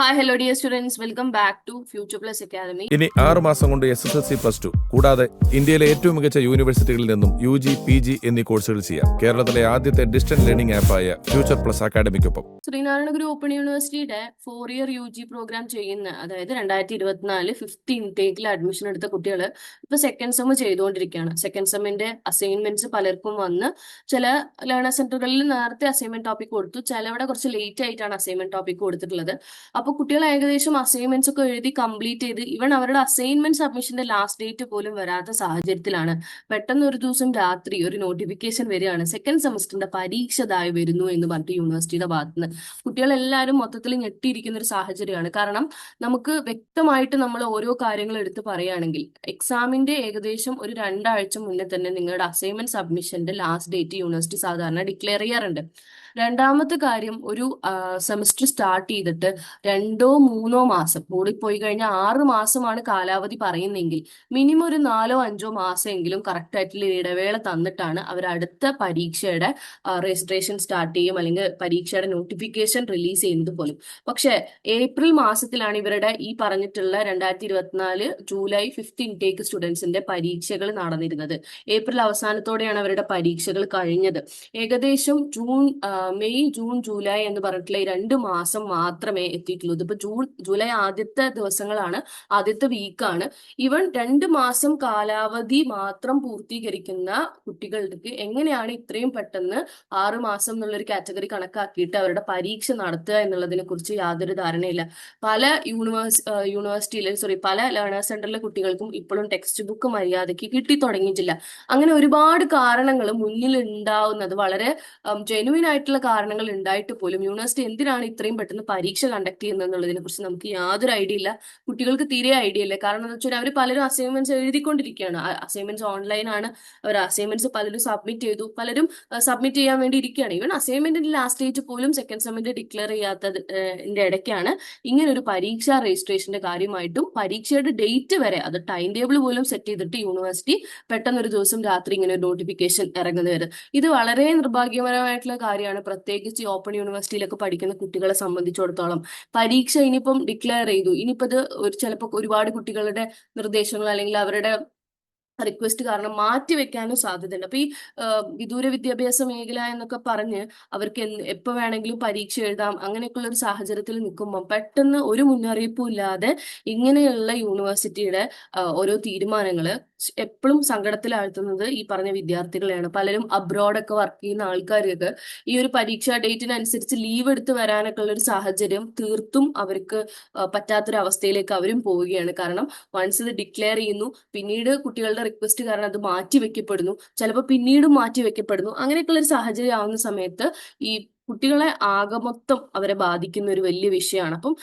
Hi hello dear students welcome back to future plus academy ഇനി ആറ് മാസം കൊണ്ട് S S L C plus two കൂടാതെ ഇന്ത്യയിലെ ഏറ്റവും മികച്ച യൂണിവേഴ്സിറ്റികളിൽ നിന്നും യു ജി പി ജി എന്നീ കോഴ്സുകൾ ചെയ്യാം. കേരളത്തിലെ ആദ്യത്തെ ഡിസ്റ്റന്റ് ലേണിംഗ് ആപ്പായ ഫ്യൂച്ചർ പ്ലസ് അക്കാദമിക്കൊപ്പം ശ്രീനാരായണ ഗുരു ഓപ്പൺ യൂണിവേഴ്സിറ്റിയുടെ four year U G programme ചെയ്യുന്ന അതായത് രണ്ടായിരത്തി ഇരുപത്തിനാല് ഫിഫ്ത്ത് ഇൻടേക്കിൽ അഡ്മിഷൻ എടുത്ത കുട്ടികൾ ഇപ്പൊ സെക്കൻഡ് സെം ചെയ്തുകൊണ്ടിരിക്കുകയാണ്. സെക്കൻഡ് സെമ്മിന്റെ അസൈൻമെന്റ്സ് പലർക്കും വന്ന് ചില ലേണർ സെന്ററുകളിൽ നേരത്തെ അസൈൻമെന്റ് ടോപ്പിക് കൊടുത്തു. ചിലവിടെ കുറച്ച് ലേറ്റ് ആയിട്ടാണ് അസൈൻമെന്റ് ടോപ്പിക് കൊടുത്തിട്ടുള്ളത്. അപ്പോൾ കുട്ടികൾ ഏകദേശം അസൈൻമെന്റ്സ് ഒക്കെ എഴുതി കംപ്ലീറ്റ് ചെയ്ത് ഇവൺ അവരുടെ അസൈൻമെന്റ് സബ്മിഷന്റെ ലാസ്റ്റ് ഡേറ്റ് പോലും വരാത്ത സാഹചര്യത്തിലാണ്. പെട്ടെന്ന് ഒരു ദിവസം രാത്രി ഒരു നോട്ടിഫിക്കേഷൻ വരികയാണ്. സെക്കൻഡ് സെമസ്റ്ററിന്റെ പരീക്ഷ ഇതായി വരുന്നു എന്ന് പറഞ്ഞിട്ട് യൂണിവേഴ്സിറ്റിയുടെ ഭാഗത്തുനിന്ന്. കുട്ടികളെല്ലാവരും മൊത്തത്തിൽ ഞെട്ടിയിരിക്കുന്ന ഒരു സാഹചര്യമാണ്. കാരണം നമുക്ക് വ്യക്തമായിട്ട് നമ്മൾ ഓരോ കാര്യങ്ങൾ എടുത്ത് പറയുകയാണെങ്കിൽ എക്സാമിന്റെ ഏകദേശം ഒരു രണ്ടാഴ്ച മുന്നേ തന്നെ നിങ്ങളുടെ അസൈൻമെന്റ് സബ്മിഷന്റെ ലാസ്റ്റ് ഡേറ്റ് യൂണിവേഴ്സിറ്റി സാധാരണ ഡിക്ലെയർ ചെയ്യാറുണ്ട്. രണ്ടാമത്തെ കാര്യം ഒരു സെമസ്റ്റർ സ്റ്റാർട്ട് ചെയ്തിട്ട് രണ്ടോ മൂന്നോ മാസം കൂടിപ്പോയി കഴിഞ്ഞാൽ ആറ് മാസമാണ് കാലാവധി പറയുന്നെങ്കിൽ മിനിമം ഒരു നാലോ അഞ്ചോ മാസമെങ്കിലും കറക്റ്റ് ആയിട്ടുള്ള ഇടവേള തന്നിട്ടാണ് അവർ അടുത്ത പരീക്ഷയുടെ രജിസ്ട്രേഷൻ സ്റ്റാർട്ട് ചെയ്യും അല്ലെങ്കിൽ പരീക്ഷയുടെ നോട്ടിഫിക്കേഷൻ റിലീസ് ചെയ്യുന്നത് പോലും. പക്ഷേ ഏപ്രിൽ മാസത്തിലാണ് ഇവരുടെ ഈ പറഞ്ഞിട്ടുള്ള രണ്ടായിരത്തി ഇരുപത്തിനാല് ജൂലൈ ഫിഫ്ത്ത് ഇൻടേക്ക് സ്റ്റുഡൻസിന്റെ പരീക്ഷകൾ നടന്നിരുന്നത്. ഏപ്രിൽ അവസാനത്തോടെയാണ് അവരുടെ പരീക്ഷകൾ കഴിഞ്ഞത്. ഏകദേശം ജൂൺ മെയ് ജൂൺ ജൂലൈ എന്ന് പറഞ്ഞിട്ടുള്ള ഈ രണ്ട് മാസം മാത്രമേ എത്തിയിട്ടുള്ളൂ. ഇതിപ്പോ ജൂൺ ജൂലൈ ആദ്യത്തെ ദിവസങ്ങളാണ് ആദ്യത്തെ വീക്കാണ് ഇവൻ രണ്ട് മാസം കാലാവധി മാത്രം പൂർത്തീകരിക്കുന്ന കുട്ടികൾക്ക് എങ്ങനെയാണ് ഇത്രയും പെട്ടെന്ന് ആറ് മാസം എന്നുള്ള ഒരു കാറ്റഗറി കണക്കാക്കിയിട്ട് അവരുടെ പരീക്ഷ നടത്തുക എന്നുള്ളതിനെ കുറിച്ച് യാതൊരു ധാരണയില്ല. പല യൂണിവേഴ്സ് യൂണിവേഴ്സിറ്റിയിലെ സോറി പല ലേണേഴ്സ് സെന്ററിലെ കുട്ടികൾക്കും ഇപ്പോഴും ടെക്സ്റ്റ് ബുക്ക് മര്യാദയ്ക്ക് കിട്ടി തുടങ്ങിയിട്ടില്ല. അങ്ങനെ ഒരുപാട് കാരണങ്ങൾ മുന്നിൽ ഉണ്ടാവുന്നത് വളരെ ജെനുവിൻ ആയിട്ടുള്ള കാരണങ്ങൾ ഉണ്ടായിട്ട് പോലും യൂണിവേഴ്സിറ്റി എന്തിനാണ് ഇത്രയും പെട്ടെന്ന് പരീക്ഷ കണ്ടക്ട് ചെയ്യുന്നത് എന്നുള്ളതിനെ കുറിച്ച് നമുക്ക് യാതൊരു ഐഡിയ ഇല്ല. കുട്ടികൾക്ക് തീരെ ഐഡിയ ഇല്ല. കാരണം എന്ന് വെച്ചാൽ അവർ പലരും അസൈൻമെന്റ്സ് എഴുതിക്കൊണ്ടിരിക്കുകയാണ്. അസൈൻമെന്റ്സ് ഓൺലൈൻ ആണ്. അവർ അസൈൻമെന്റ്സ് പലരും സബ്മിറ്റ് ചെയ്തു. പലരും സബ്മിറ്റ് ചെയ്യാൻ വേണ്ടി ഇരിക്കുകയാണ്. ഈവൻ അസൈൻമെന്റിന്റെ ലാസ്റ്റ് ഡേറ്റ് പോലും സെക്കൻഡ് സെമ്മിന്റെ ഡിക്ലെയർ ചെയ്യാത്തതിന്റെ ഇടയ്ക്കാണ് ഇങ്ങനെ ഒരു പരീക്ഷ രജിസ്ട്രേഷന്റെ കാര്യമായിട്ടും പരീക്ഷയുടെ ഡേറ്റ് വരെ അത് ടൈം ടേബിൾ പോലും സെറ്റ് ചെയ്തിട്ട് യൂണിവേഴ്സിറ്റി പെട്ടെന്ന് ഒരു ദിവസം രാത്രി ഇങ്ങനെ നോട്ടിഫിക്കേഷൻ ഇറങ്ങുന്നത് ഇത് വളരെ നിർഭാഗ്യപരമായിട്ടുള്ള കാര്യമാണ്. പ്രത്യേകിച്ച് ഓപ്പൺ യൂണിവേഴ്സിറ്റിയിലൊക്കെ പഠിക്കുന്ന കുട്ടികളെ സംബന്ധിച്ചിടത്തോളം പരീക്ഷ ഇനിയിപ്പം ഡിക്ലെയർ ചെയ്തു. ഇനിയിപ്പത് ഒരു ചിലപ്പോൾ ഒരുപാട് കുട്ടികളുടെ നിർദ്ദേശങ്ങൾ അല്ലെങ്കിൽ അവരുടെ റിക്വസ്റ്റ് കാരണം മാറ്റി വെക്കാനും സാധ്യതയുണ്ട്. അപ്പൊ ഈ വിദൂര വിദ്യാഭ്യാസ മേഖല എന്നൊക്കെ പറഞ്ഞ് അവർക്ക് എപ്പോ വേണമെങ്കിലും പരീക്ഷ എഴുതാം അങ്ങനെയൊക്കെയുള്ള ഒരു സാഹചര്യത്തിൽ നിൽക്കുമ്പോൾ പെട്ടെന്ന് ഒരു മുന്നറിയിപ്പും ഇല്ലാതെ ഇങ്ങനെയുള്ള യൂണിവേഴ്സിറ്റിയുടെ ഓരോ തീരുമാനങ്ങൾ എപ്പോഴും സങ്കടത്തിലാഴ്ത്തുന്നത് ഈ പറഞ്ഞ വിദ്യാർത്ഥികളെയാണ്. പലരും അബ്രോഡ് ഒക്കെ വർക്ക് ചെയ്യുന്ന ആൾക്കാർക്ക് ഈ ഒരു പരീക്ഷാ ഡേറ്റിനനുസരിച്ച് ലീവ് എടുത്ത് വരാനൊക്കെ ഉള്ള ഒരു സാഹചര്യം തീർത്തും അവർക്ക് ആ, പറ്റാത്തൊരു അവസ്ഥയിലേക്ക് അവരും പോവുകയാണ്. കാരണം വൺസ് ഇത് ഡിക്ലെയർ ചെയ്യുന്നു പിന്നീട് കുട്ടികളുടെ റിക്വസ്റ്റ് കാരണം അത് മാറ്റി വെക്കപ്പെടുന്നു. ചിലപ്പോൾ പിന്നീട് മാറ്റി വെക്കപ്പെടുന്നു. അങ്ങനെയൊക്കെയുള്ള ഒരു സാഹചര്യം ആവുന്ന സമയത്ത് ഈ കുട്ടികളെ ആകെ മൊത്തം അവരെ ബാധിക്കുന്ന ഒരു വലിയ വിഷയമാണ്. അപ്പം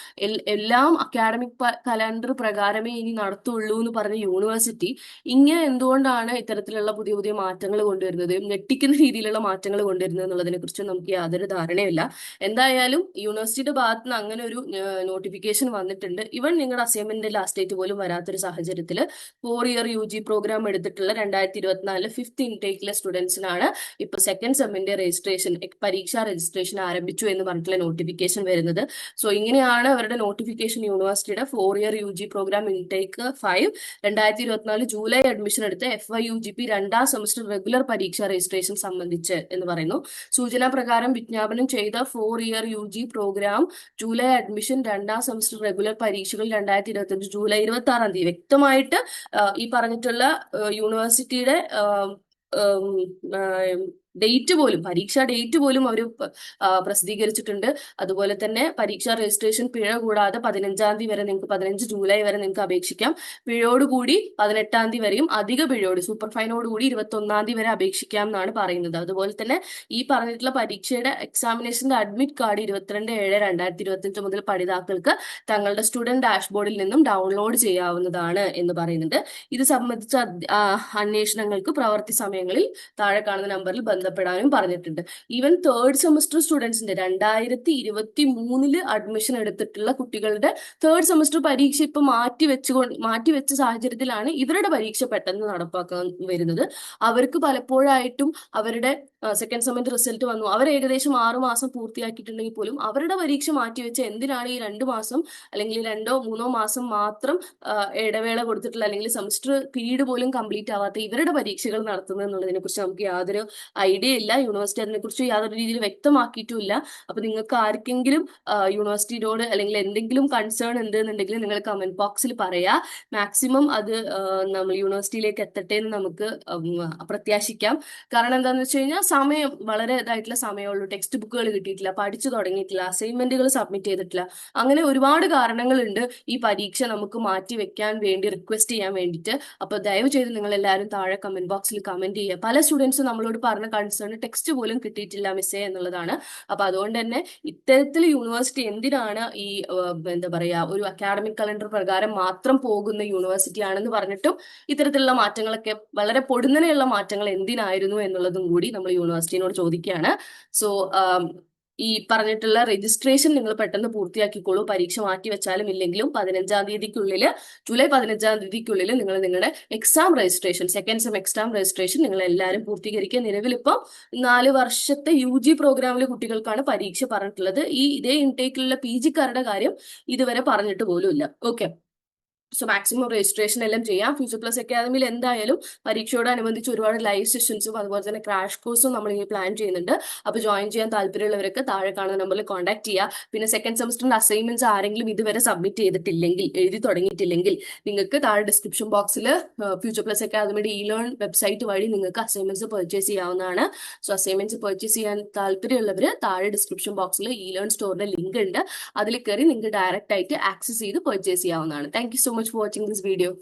എല്ലാം അക്കാഡമിക് കലണ്ടർ പ്രകാരമേ ഇനി നടത്തുള്ളൂ എന്ന് പറഞ്ഞ യൂണിവേഴ്സിറ്റി ഇങ്ങനെ എന്തുകൊണ്ടാണ് ഇത്തരത്തിലുള്ള പുതിയ പുതിയ മാറ്റങ്ങൾ കൊണ്ടുവരുന്നത്? ഞെട്ടിക്കുന്ന രീതിയിലുള്ള മാറ്റങ്ങൾ കൊണ്ടുവരുന്നത് എന്നുള്ളതിനെ കുറിച്ച് നമുക്ക് യാതൊരു ധാരണയില്ല എന്തായാലും യൂണിവേഴ്സിറ്റിയുടെ ഭാഗത്ത് നിന്ന് അങ്ങനെ ഒരു നോട്ടിഫിക്കേഷൻ വന്നിട്ടുണ്ട്. ഇവൻ നിങ്ങളുടെ അസൈൻമെന്റ് ലാസ്റ്റ് ഡേറ്റ് പോലും വരാത്തൊരു സാഹചര്യത്തിൽ four year U G program എടുത്തിട്ടുള്ള രണ്ടായിരത്തി ഇരുപത്തിനാല് ഫിഫ്ത്ത് ഇൻടേക്കിലെ സ്റ്റുഡൻസിനാണ് ഇപ്പൊ സെക്കൻഡ് സെമ്മിന്റെ രജിസ്ട്രേഷൻ പരീക്ഷ രജിസ്ട്രേഷൻ ആരംഭിച്ചു എന്ന് പറഞ്ഞിട്ടുള്ള നോട്ടിഫിക്കേഷൻ വരുന്നത്. സോ ഇങ്ങനെയാണ് അവരുടെ നോട്ടിഫിക്കേഷൻ യൂണിവേഴ്സിറ്റിയുടെ four year U G programme intake five രണ്ടായിരത്തി ഇരുപത്തിനാല് ജൂലൈ അഡ്മിഷൻ എടുത്ത് F Y U G P രണ്ടാം സെമസ്റ്റർ റെഗുലർ പരീക്ഷ രജിസ്ട്രേഷൻ സംബന്ധിച്ച് എന്ന് പറയുന്നു. സൂചനാ പ്രകാരം വിജ്ഞാപനം ചെയ്ത four year U G programme July admission രണ്ടാം സെമസ്റ്റർ റെഗുലർ പരീക്ഷകൾ രണ്ടായിരത്തി ഇരുപത്തി ജൂലൈ ഇരുപത്തി ആറാം തീയതി. വ്യക്തമായിട്ട് ഈ പറഞ്ഞിട്ടുള്ള യൂണിവേഴ്സിറ്റിയുടെ ഡേറ്റ് പോലും പരീക്ഷാ ഡേറ്റ് പോലും അവർ പ്രസിദ്ധീകരിച്ചിട്ടുണ്ട്. അതുപോലെ തന്നെ പരീക്ഷാ രജിസ്ട്രേഷൻ പിഴ കൂടാതെ പതിനഞ്ചാം തീയതി വരെ നിങ്ങൾക്ക് പതിനഞ്ച് ജൂലൈ വരെ നിങ്ങൾക്ക് അപേക്ഷിക്കാം. പിഴയോടുകൂടി പതിനെട്ടാം തീയതി വരെയും അധിക പിഴയോട് സൂപ്പർ ഫൈനോടുകൂടി ഇരുപത്തി ഒന്നാം തീയതി വരെ അപേക്ഷിക്കാം എന്നാണ് പറയുന്നത്. അതുപോലെ തന്നെ ഈ പറഞ്ഞിട്ടുള്ള പരീക്ഷയുടെ എക്സാമിനേഷന്റെ അഡ്മിറ്റ് കാർഡ് ഇരുപത്തിരണ്ട് ഏഴ് രണ്ടായിരത്തി ഇരുപത്തിയഞ്ച് മുതൽ പഠിതാക്കൾക്ക് തങ്ങളുടെ സ്റ്റുഡന്റ് ഡാഷ്ബോർഡിൽ നിന്നും ഡൗൺലോഡ് ചെയ്യാവുന്നതാണ് എന്ന് പറയുന്നുണ്ട്. ഇത് സംബന്ധിച്ച അന്വേഷണങ്ങൾക്ക് പ്രവൃത്തി സമയങ്ങളിൽ താഴെ കാണുന്ന നമ്പറിൽ ബന്ധ ബന്ധപ്പെടാനും പറഞ്ഞിട്ടുണ്ട്. ഈവൻ തേർഡ് സെമസ്റ്റർ സ്റ്റുഡൻസിന്റെ രണ്ടായിരത്തി ഇരുപത്തി മൂന്നിൽ അഡ്മിഷൻ എടുത്തിട്ടുള്ള കുട്ടികളുടെ തേർഡ് സെമസ്റ്റർ പരീക്ഷ ഇപ്പൊ മാറ്റി വെച്ചുകൊണ്ട് മാറ്റി വെച്ച സാഹചര്യത്തിലാണ് ഇവരുടെ പരീക്ഷ പെട്ടെന്ന് നടപ്പാക്കാൻ വരുന്നത്. അവർക്ക് പലപ്പോഴായിട്ടും അവരുടെ സെക്കൻഡ് സെമന്റ് റിസൾട്ട് വന്നു. അവർ ഏകദേശം ആറു മാസം പൂർത്തിയാക്കിയിട്ടുണ്ടെങ്കിൽ പോലും അവരുടെ പരീക്ഷ മാറ്റി മാറ്റിവെച്ച് എന്തിനാണ് ഈ രണ്ടു മാസം അല്ലെങ്കിൽ രണ്ടോ മൂന്നോ മാസം മാത്രം ഇടവേള കൊടുത്തിട്ടുള്ള അല്ലെങ്കിൽ സെമസ്റ്റർ പീരീഡ് പോലും കംപ്ലീറ്റ് ആവാത്ത ഇവരുടെ പരീക്ഷകൾ നടത്തുന്നത് എന്നുള്ളതിനെ കുറിച്ച് നമുക്ക് യാതൊരു ഐഡിയ ഇല്ല. യൂണിവേഴ്സിറ്റി അതിനെക്കുറിച്ച് യാതൊരു രീതിയിൽ വ്യക്തമാക്കിയിട്ടുമില്ല. അപ്പൊ നിങ്ങൾക്ക് ആർക്കെങ്കിലും യൂണിവേഴ്സിറ്റിയോട് അല്ലെങ്കിൽ എന്തെങ്കിലും കൺസേൺ ഉണ്ട് എന്നുണ്ടെങ്കിൽ നിങ്ങൾ കമന്റ് ബോക്സിൽ പറയാ. മാക്സിമം അത് നമ്മൾ യൂണിവേഴ്സിറ്റിയിലേക്ക് എത്തട്ടെ എന്ന് നമുക്ക് പ്രത്യാശിക്കാം കാരണം എന്താണെന്ന് വെച്ച് കഴിഞ്ഞാൽ സമയം വളരെ ഇതായിട്ടുള്ള സമയമുള്ളൂ ടെക്സ്റ്റ് ബുക്കുകൾ കിട്ടിയിട്ടില്ല പഠിച്ചു തുടങ്ങിയിട്ടില്ല അസൈൻമെന്റുകൾ സബ്മിറ്റ് ചെയ്തിട്ടില്ല. അങ്ങനെ ഒരുപാട് കാരണങ്ങളുണ്ട്. ഈ പരീക്ഷ നമുക്ക് മാറ്റി വെക്കാൻ വേണ്ടി റിക്വസ്റ്റ് ചെയ്യാൻ വേണ്ടിയിട്ട്. അപ്പൊ ദയവ് ചെയ്ത് നിങ്ങൾ എല്ലാവരും താഴെ കമന്റ് ബോക്സിൽ കമന്റ് ചെയ്യുക. പല സ്റ്റുഡൻസും നമ്മളോട് പറഞ്ഞ കൺസേൺ ടെക്സ്റ്റ് പോലും കിട്ടിയിട്ടില്ല മിസ്സേ എന്നുള്ളതാണ്. അപ്പൊ അതുകൊണ്ട് തന്നെ ഇത്തരത്തിൽ യൂണിവേഴ്സിറ്റി എന്തിനാണ് ഈ എന്താ പറയാ ഒരു അക്കാഡമിക് കലണ്ടർ പ്രകാരം മാത്രം പോകുന്ന യൂണിവേഴ്സിറ്റി ആണെന്ന് പറഞ്ഞിട്ടും ഇത്തരത്തിലുള്ള മാറ്റങ്ങളൊക്കെ വളരെ പൊടുന്നനെയുള്ള മാറ്റങ്ങൾ എന്തിനായിരുന്നു എന്നുള്ളതും കൂടി നമ്മൾ യൂണിവേഴ്സിറ്റിനോട് ചോദിക്കുകയാണ്. സോ ഈ പറഞ്ഞിട്ടുള്ള രജിസ്ട്രേഷൻ നിങ്ങൾ പെട്ടെന്ന് പൂർത്തിയാക്കിക്കോളൂ. പരീക്ഷ മാറ്റി വെച്ചാലും ഇല്ലെങ്കിലും പതിനഞ്ചാം തീയതിക്കുള്ളിൽ ജൂലൈ പതിനഞ്ചാം തീയതിക്കുള്ളിൽ നിങ്ങൾ നിങ്ങളുടെ exam registration second sem exam registration നിങ്ങൾ എല്ലാവരും പൂർത്തീകരിക്കുക. നിലവിലിപ്പോൾ നാല് വർഷത്തെ യു ജി പ്രോഗ്രാമിലെ കുട്ടികൾക്കാണ് പരീക്ഷ പറഞ്ഞിട്ടുള്ളത്. ഈ ഇതേ ഇൻടേക്കിലുള്ള പി ജിക്കാരുടെ കാര്യം ഇതുവരെ പറഞ്ഞിട്ട് പോലും ഇല്ല. ഓക്കെ സോ മാക്സിമം രജിസ്ട്രേഷൻ എല്ലാം ചെയ്യാം. ഫ്യൂച്ചർ പ്ലസ് അക്കാദമിയിൽ എന്തായാലും പരീക്ഷയോടനുബന്ധിച്ച് ഒരുപാട് ലൈവ് സെഷൻസും അതുപോലെ തന്നെ ക്രാഷ് കോഴ്സും നമ്മൾ ഇനി പ്ലാൻ ചെയ്യുന്നുണ്ട്. അപ്പോൾ ജോയിൻ ചെയ്യാൻ താല്പര്യമുള്ളവരൊക്കെ താഴെ കാണുന്ന നമ്പറിൽ കോൺടാക്ട് ചെയ്യുക പിന്നെ സെക്കൻഡ് സെമസ്റ്ററിന്റെ അസൈൻമെന്റ്സ് ആരെങ്കിലും ഇതുവരെ സബ്മിറ്റ് ചെയ്തിട്ടില്ലെങ്കിൽ എഴുതി തുടങ്ങിയിട്ടില്ലെങ്കിൽ നിങ്ങൾക്ക് താഴെ ഡിസ്ക്രിപ്ഷൻ ബോക്സിൽ ഫ്യൂച്ചർ പ്ലസ് അക്കാദമിയുടെ ഇ ലേൺ വെബ്സൈറ്റ് വഴി നിങ്ങൾക്ക് അസൈൻമെന്റ്സ് പർച്ചേസ് ചെയ്യാവുന്നതാണ്. സോ അസൈൻമെന്റ്സ് പർച്ചേസ് ചെയ്യാൻ താല്പര്യമുള്ളവർ താഴെ ഡിസ്ക്രിപ്ഷൻ ബോക്സിൽ ഇ ലേൺ സ്റ്റോറിന്റെ ലിങ്ക് ഉണ്ട്. അതിൽ കയറി നിങ്ങൾക്ക് ഡയറക്റ്റ് ആയിട്ട് ആക്സസ് ചെയ്ത് പർച്ചേസ് ചെയ്യാവുന്നതാണ്. Thank you so much much for watching this video.